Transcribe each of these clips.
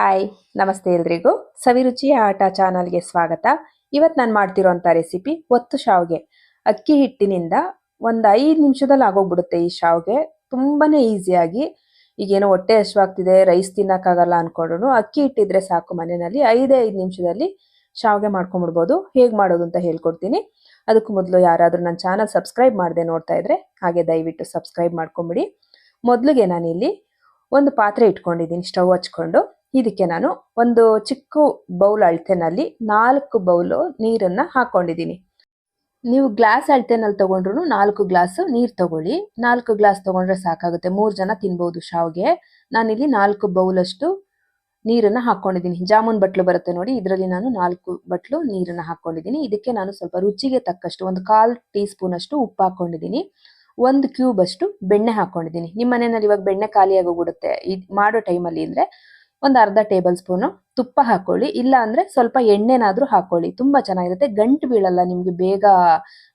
Hi, ನಮಸ್ತೆ ಎಲ್ರಿಗೂ. ಸವಿರುಚಿಯ ಆಟ ಚಾನಲ್ಗೆ ಸ್ವಾಗತ. ಇವತ್ತು ನಾನು ಮಾಡ್ತಿರೋಂಥ ರೆಸಿಪಿ ಒತ್ತು ಶಾವ್ಗೆ. ಅಕ್ಕಿ ಹಿಟ್ಟಿನಿಂದ ಒಂದು ಐದು ನಿಮಿಷದಲ್ಲಿ ಆಗೋಗ್ಬಿಡುತ್ತೆ ಈ ಶಾವ್ಗೆ. ತುಂಬಾ ಈಸಿಯಾಗಿ ಈಗೇನೋ ಹೊಟ್ಟೆ ಹಶ್ವಾಗ್ತಿದೆ ರೈಸ್ ತಿನ್ನೋಕ್ಕಾಗಲ್ಲ ಅಂದ್ಕೊಂಡ್ರು ಅಕ್ಕಿ ಹಿಟ್ಟಿದ್ರೆ ಸಾಕು ಮನೆಯಲ್ಲಿ. ಐದೇ ಐದು ನಿಮಿಷದಲ್ಲಿ ಶಾವ್ಗೆ ಮಾಡ್ಕೊಂಬಿಡ್ಬೋದು. ಹೇಗೆ ಮಾಡೋದು ಅಂತ ಹೇಳ್ಕೊಡ್ತೀನಿ. ಅದಕ್ಕೂ ಮೊದಲು ಯಾರಾದರೂ ನನ್ನ ಚಾನಲ್ ಸಬ್ಸ್ಕ್ರೈಬ್ ಮಾಡಿದೆ ನೋಡ್ತಾ ಇದ್ರೆ ಹಾಗೆ ದಯವಿಟ್ಟು ಸಬ್ಸ್ಕ್ರೈಬ್ ಮಾಡ್ಕೊಂಬಿಡಿ. ಮೊದಲಿಗೆ ನಾನಿಲ್ಲಿ ಒಂದು ಪಾತ್ರೆ ಇಟ್ಕೊಂಡಿದ್ದೀನಿ, ಸ್ಟವ್ ಹಚ್ಕೊಂಡು. ಇದಕ್ಕೆ ನಾನು ಒಂದು ಚಿಕ್ಕ ಬೌಲ್ ಅಳತೆನಲ್ಲಿ ನಾಲ್ಕು ಬೌಲು ನೀರನ್ನ ಹಾಕೊಂಡಿದ್ದೀನಿ. ನೀವು ಗ್ಲಾಸ್ ಅಳತೆನಲ್ಲಿ ತೊಗೊಂಡ್ರು ನಾಲ್ಕು ಗ್ಲಾಸ್ ನೀರು ತಗೊಳ್ಳಿ. ನಾಲ್ಕು ಗ್ಲಾಸ್ ತಗೊಂಡ್ರೆ ಸಾಕಾಗುತ್ತೆ. ಮೂರು ಜನ ತಿನ್ಬೋದು ಶಾವ್ಗೆ. ನಾನಿಲ್ಲಿ ನಾಲ್ಕು ಬೌಲಷ್ಟು ನೀರನ್ನು ಹಾಕೊಂಡಿದ್ದೀನಿ. ಜಾಮೂನ್ ಬಟ್ಲು ಬರುತ್ತೆ ನೋಡಿ, ಇದರಲ್ಲಿ ನಾನು ನಾಲ್ಕು ಬಟ್ಲು ನೀರನ್ನ ಹಾಕೊಂಡಿದ್ದೀನಿ. ಇದಕ್ಕೆ ನಾನು ಸ್ವಲ್ಪ ರುಚಿಗೆ ತಕ್ಕಷ್ಟು ಒಂದು ಕಾಲು ಟೀ ಸ್ಪೂನ್ ಅಷ್ಟು ಉಪ್ಪು ಹಾಕ್ಕೊಂಡಿದ್ದೀನಿ ಒಂದು ಕ್ಯೂಬ್ ಅಷ್ಟು ಬೆಣ್ಣೆ ಹಾಕೊಂಡಿದ್ದೀನಿ. ನಿಮ್ಮ ಮನೆಯಲ್ಲಿ ಇವಾಗ ಬೆಣ್ಣೆ ಖಾಲಿಯಾಗಿ ಹೋಗ್ಬಿಡುತ್ತೆ. ಇದು ಮಾಡೋ ಟೈಮಲ್ಲಿ ಅಂದ್ರೆ ಒಂದು ಅರ್ಧ ಟೇಬಲ್ ಸ್ಪೂನು ತುಪ್ಪ ಹಾಕೊಳ್ಳಿ. ಇಲ್ಲ ಅಂದ್ರೆ ಸ್ವಲ್ಪ ಎಣ್ಣೆನಾದ್ರೂ ಹಾಕೊಳ್ಳಿ. ತುಂಬಾ ಚೆನ್ನಾಗಿರುತ್ತೆ. ಗಂಟು ಬೀಳಲ್ಲ, ನಿಮ್ಗೆ ಬೇಗ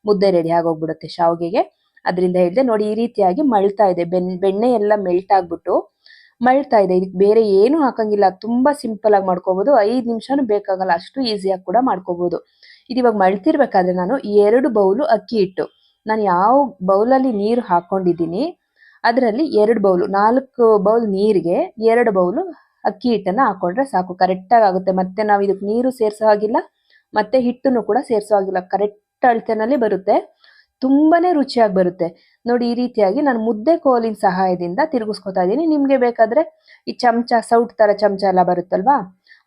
ಮುದ್ದೆ ರೆಡಿ ಆಗೋಗ್ಬಿಡುತ್ತೆ ಶಾವಿಗೆಗೆ. ಅದರಿಂದ ಹೇಳಿದೆ ನೋಡಿ ಈ ರೀತಿಯಾಗಿ ಮಳ್ತಾ ಇದೆ. ಬೆನ್, ಬೆಣ್ಣೆ ಎಲ್ಲ ಮೆಲ್ಟ್ ಆಗ್ಬಿಟ್ಟು ಮಳ್ತಾ ಇದೆ. ಇದಕ್ಕೆ ಬೇರೆ ಏನು ಹಾಕಂಗಿಲ್ಲ. ತುಂಬಾ ಸಿಂಪಲ್ ಆಗಿ ಮಾಡ್ಕೋಬಹುದು ಐದು ನಿಮಿಷನು ಬೇಕಾಗಲ್ಲ. ಅಷ್ಟು ಈಸಿಯಾಗಿ ಕೂಡ ಮಾಡ್ಕೋಬಹುದು ಇದು ಇವಾಗ ಮಳ್ತಿರ್ಬೇಕಾದ್ರೆ ನಾನು ಎರಡು ಬೌಲು ಅಕ್ಕಿ ಹಿಟ್ಟು. ನಾನು ಯಾವ ಬೌಲಲ್ಲಿ ನೀರು ಹಾಕೊಂಡಿದ್ದೀನಿ, ಅದರಲ್ಲಿ ಎರಡು ಬೌಲು, ನಾಲ್ಕು ಬೌಲ್ ನೀರಿಗೆ ಎರಡು ಬೌಲು ಅಕ್ಕಿ ಹಿಟ್ಟನ್ನು ಹಾಕೊಂಡ್ರೆ ಸಾಕು ಕರೆಕ್ಟಾಗಿ ಆಗುತ್ತೆ. ಮತ್ತೆ ನಾವು ಇದಕ್ಕೆ ನೀರು ಸೇರಿಸೋ ಹಾಗಿಲ್ಲ, ಮತ್ತೆ ಹಿಟ್ಟನ್ನು ಕೂಡ ಸೇರಿಸೋ ಹಾಗಿಲ್ಲ. ಕರೆಕ್ಟ್ ಅಳತೆನಲ್ಲಿ ಬರುತ್ತೆ. ತುಂಬಾನೇ ರುಚಿಯಾಗಿ ಬರುತ್ತೆ. ನೋಡಿ, ಈ ರೀತಿಯಾಗಿ ನಾನು ಮುದ್ದೆ ಕೋಲಿನ ಸಹಾಯದಿಂದ ತಿರುಗಿಸ್ಕೊತಾ ಇದ್ದೀನಿ. ನಿಮ್ಗೆ ಬೇಕಾದ್ರೆ ಈ ಚಮಚ, ಸೌಟ್ ತರ ಚಮಚ ಎಲ್ಲ ಬರುತ್ತಲ್ವಾ?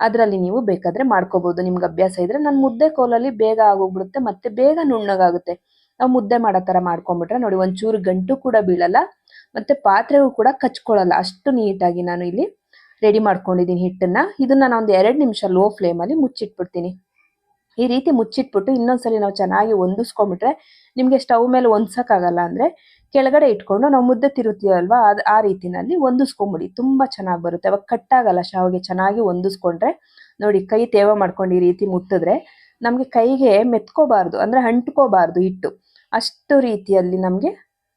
ಅದರಲ್ಲಿ ನೀವು ಬೇಕಾದ್ರೆ ಮಾಡ್ಕೋಬಹುದು ನಿಮ್ಗೆ ಅಭ್ಯಾಸ ಇದ್ರೆ ನಾನು ಮುದ್ದೆ ಕೋಲಲ್ಲಿ ಬೇಗ ಆಗೋಗ್ಬಿಡುತ್ತೆ, ಮತ್ತೆ ಬೇಗ ನುಣ್ಣಗಾಗುತ್ತೆ. ನಾವು ಮುದ್ದೆ ಮಾಡೋ ತರ ಮಾಡ್ಕೊಂಡ್ಬಿಟ್ರೆ ನೋಡಿ, ಒಂಚೂರು ಗಂಟು ಕೂಡ ಬೀಳಲ್ಲ, ಮತ್ತೆ ಪಾತ್ರೆಗೂ ಕೂಡ ಕಚ್ಕೊಳ್ಳಲ್ಲ. ಅಷ್ಟು ನೀಟಾಗಿ ನಾನು ಇಲ್ಲಿ ರೆಡಿ ಮಾಡ್ಕೊಂಡಿದ್ದೀನಿ ಹಿಟ್ಟನ್ನ. ಇದನ್ನ ನಾನು ಒಂದು ಎರಡು ನಿಮಿಷ ಲೋ ಫ್ಲೇಮಲ್ಲಿ ಮುಚ್ಚಿಟ್ಬಿಡ್ತೀನಿ. ಈ ರೀತಿ ಮುಚ್ಚಿಟ್ಬಿಟ್ಟು ಇನ್ನೊಂದ್ಸಲಿ ನಾವು ಚೆನ್ನಾಗಿ ಹೊಂದಿಸ್ಕೊಂಡ್ಬಿಟ್ರೆ ನಿಮಗೆ ಸ್ಟವ್ ಮೇಲೆ ಹೊಂದ್ಸೋಕ್ಕಾಗಲ್ಲ ಅಂದ್ರೆ ಕೆಳಗಡೆ ಇಟ್ಕೊಂಡು ನಾವು ಮುದ್ದೆ ತಿರುತ್ತೀವಲ್ವಾ, ಅದು ಆ ರೀತಿನಲ್ಲಿ ಹೊಂದಿಸ್ಕೊಂಬಿಡಿ ತುಂಬಾ ಚೆನ್ನಾಗಿ ಬರುತ್ತೆ. ಅವಾಗ ಕಟ್ಟಾಗಲ್ಲ ಶಾವಿಗೆ, ಚೆನ್ನಾಗಿ ಹೊಂದಿಸ್ಕೊಂಡ್ರೆ ನೋಡಿ, ಕೈ ತೇವ ಮಾಡ್ಕೊಂಡು ಈ ರೀತಿ ಮುಟ್ಟಿದ್ರೆ ನಮಗೆ ಕೈಗೆ ಮೆತ್ಕೋಬಾರ್ದು, ಅಂದ್ರೆ ಅಂಟ್ಕೋಬಾರ್ದು ಹಿಟ್ಟು. ಅಷ್ಟು ರೀತಿಯಲ್ಲಿ ನಮಗೆ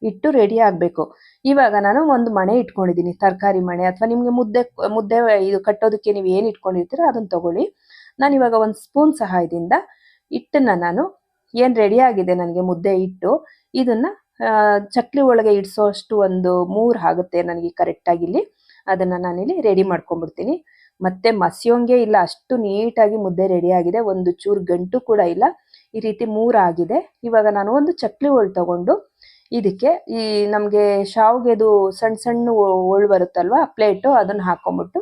ಹಿಟ್ಟು ರೆಡಿ ಆಗಬೇಕು. ಇವಾಗ ನಾನು ಒಂದು ಮಣೆ ಇಟ್ಕೊಂಡಿದ್ದೀನಿ, ತರಕಾರಿ ಮಣೆ ಅಥವಾ ನಿಮಗೆ ಮುದ್ದೆ ಮುದ್ದೆ ಇದು ಕಟ್ಟೋದಕ್ಕೆ ನೀವು ಏನು ಇಟ್ಕೊಂಡಿರ್ತೀರೋ ಅದನ್ನ ತಗೊಳ್ಳಿ. ನಾನು ಇವಾಗ ಒಂದು ಸ್ಪೂನ್ ಸಹಾಯದಿಂದ ಹಿಟ್ಟನ್ನು ನಾನು ಏನು ರೆಡಿ ಆಗಿದೆ ನನಗೆ ಮುದ್ದೆ ಇಟ್ಟು ಇದನ್ನ ಚಕ್ಲಿ ಒಳಗೆ ಇಡಿಸೋ ಅಷ್ಟು ಒಂದು ಮೂರು ಆಗುತ್ತೆ ನನಗೆ ಕರೆಕ್ಟಾಗಿ ಇಲ್ಲಿ. ಅದನ್ನ ನಾನಿಲ್ಲಿ ರೆಡಿ ಮಾಡ್ಕೊಂಡ್ಬಿಡ್ತೀನಿ. ಮತ್ತೆ ಮಸಿಯೋಂಗೆ ಇಲ್ಲ, ಅಷ್ಟು ನೀಟಾಗಿ ಮುದ್ದೆ ರೆಡಿ ಆಗಿದೆ, ಒಂದು ಚೂರು ಗಂಟು ಕೂಡ ಇಲ್ಲ. ಈ ರೀತಿ ಮೂರಾಗಿದೆ ಇವಾಗ ನಾನು ಒಂದು ಚಕ್ಲಿ ಒಳ ತಗೊಂಡು ಇದಕ್ಕೆ ಈ ನಮಗೆ ಶಾವ್ಗೆದು ಸಣ್ಣ ಸಣ್ಣ ಹೋಳು ಬರುತ್ತಲ್ವಾ ಪ್ಲೇಟು ಅದನ್ನ ಹಾಕೊಂಡ್ಬಿಟ್ಟು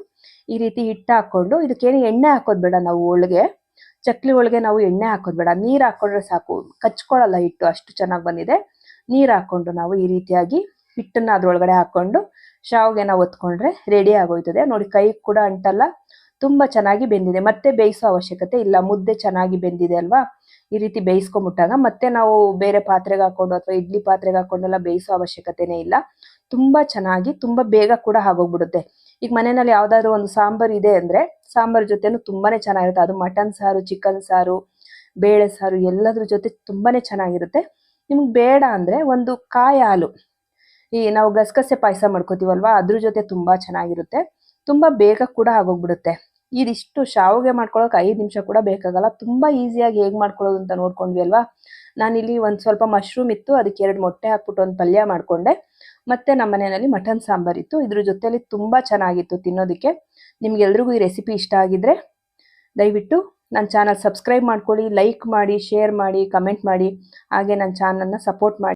ಈ ರೀತಿ ಹಿಟ್ಟು ಹಾಕೊಂಡು ಇದಕ್ಕೇನು ಎಣ್ಣೆ ಹಾಕೋದು ಬೇಡ ನಾವು ಒಳಗೆ. ಚಕ್ಲಿ ಒಳಗೆ ನಾವು ಎಣ್ಣೆ ಹಾಕೋದು ಬೇಡ. ನೀರು ಹಾಕೊಂಡ್ರೆ ಸಾಕು. ಕಚ್ಕೊಳ್ಳಲ್ಲ ಹಿಟ್ಟು, ಅಷ್ಟು ಚೆನ್ನಾಗಿ ಬಂದಿದೆ. ನೀರು ಹಾಕೊಂಡು ನಾವು ಈ ರೀತಿಯಾಗಿ ಹಿಟ್ಟನ್ನ ಅದ್ರೊಳಗಡೆ ಹಾಕೊಂಡು ಶಾವ್ಗೆನ ಒತ್ಕೊಂಡ್ರೆ ರೆಡಿ ಆಗೋಯ್ತದೆ. ನೋಡಿ ಕೈ ಕೂಡ ಅಂಟಲ್ಲ. ತುಂಬಾ ಚೆನ್ನಾಗಿ ಬೆಂದಿದೆ. ಮತ್ತೆ ಬೇಯಿಸೋ ಅವಶ್ಯಕತೆ ಇಲ್ಲ. ಮುದ್ದೆ ಚೆನ್ನಾಗಿ ಬೆಂದಿದೆ ಅಲ್ವಾ? ಈ ರೀತಿ ಬೇಯಿಸ್ಕೊಂಬಿಟ್ಟಾಗ ಮತ್ತೆ ನಾವು ಬೇರೆ ಪಾತ್ರೆಗೆ ಹಾಕೊಂಡು ಅಥವಾ ಇಡ್ಲಿ ಪಾತ್ರೆಗೆ ಹಾಕೊಂಡೆಲ್ಲ ಬೇಯಿಸೋ ಅವಶ್ಯಕತೆನೇ ಇಲ್ಲ. ತುಂಬ ಚೆನ್ನಾಗಿ, ತುಂಬ ಬೇಗ ಕೂಡ ಆಗೋಗ್ಬಿಡುತ್ತೆ. ಈಗ ಮನೆಯಲ್ಲಿ ಯಾವ್ದಾದ್ರು ಒಂದು ಸಾಂಬಾರ್ ಇದೆ ಅಂದ್ರೆ ಸಾಂಬಾರ್ ಜೊತೆನೂ ತುಂಬಾನೇ ಚೆನ್ನಾಗಿರುತ್ತೆ. ಅದು ಮಟನ್ ಸಾರು, ಚಿಕನ್ ಸಾರು, ಬೇಳೆ ಸಾರು ಎಲ್ಲದ್ರ ಜೊತೆ ತುಂಬಾನೇ ಚೆನ್ನಾಗಿರುತ್ತೆ. ನಿಮ್ಗೆ ಬೇಡ ಅಂದ್ರೆ ಒಂದು ಕಾಯಿ ಹಾಲು. ಈ ನಾವು ಗಸಗಸೆ ಪಾಯಸ ಮಾಡ್ಕೋತೀವಲ್ವಾ? ಅದ್ರ ಜೊತೆ ತುಂಬಾ ಚೆನ್ನಾಗಿರುತ್ತೆ. ತುಂಬಾ ಬೇಗ ಕೂಡ ಆಗೋಗ್ಬಿಡುತ್ತೆ. ಇದಿಷ್ಟು ಶಾವಿಗೆ ಮಾಡ್ಕೊಳಕ್ ಐದು ನಿಮಿಷ ಕೂಡ ಬೇಕಾಗಲ್ಲ. ತುಂಬಾ ಈಸಿಯಾಗಿ ಹೇಗ್ ಮಾಡ್ಕೊಳ್ಳೋದು ಅಂತ ನೋಡ್ಕೊಂಡ್ವಿ ಅಲ್ವಾ? ನಾನಿಲ್ಲಿ ಒಂದ್ ಸ್ವಲ್ಪ ಮಶ್ರೂಮ್ ಇತ್ತು, ಅದಕ್ಕೆ ಎರಡು ಮೊಟ್ಟೆ ಹಾಕ್ಬಿಟ್ಟು ಒಂದು ಪಲ್ಯ ಮಾಡ್ಕೊಂಡೆ. ಮತ್ತೆ ನಮ್ಮ ಮನೆಯಲ್ಲಿ ಮಟನ್ ಸಾಂಬಾರ್ ಇತ್ತು. ಇದ್ರ ಜೊತೆಯಲ್ಲಿ ತುಂಬಾ ಚೆನ್ನಾಗಿತ್ತು ತಿನ್ನೋದಕ್ಕೆ. ನಿಮ್ಗೆಲ್ರಿಗೂ ಈ ರೆಸಿಪಿ ಇಷ್ಟ ಆಗಿದ್ರೆ ದಯವಿಟ್ಟು ನನ್ನ ಚಾನಲ್ ಸಬ್ಸ್ಕ್ರೈಬ್ ಮಾಡ್ಕೊಳ್ಳಿ ಲೈಕ್ ಮಾಡಿ ಶೇರ್ ಮಾಡಿ ಕಮೆಂಟ್ ಮಾಡಿ. ಹಾಗೆ ನನ್ನ ಚಾನಲ್ನ ಸಪೋರ್ಟ್ ಮಾಡಿ.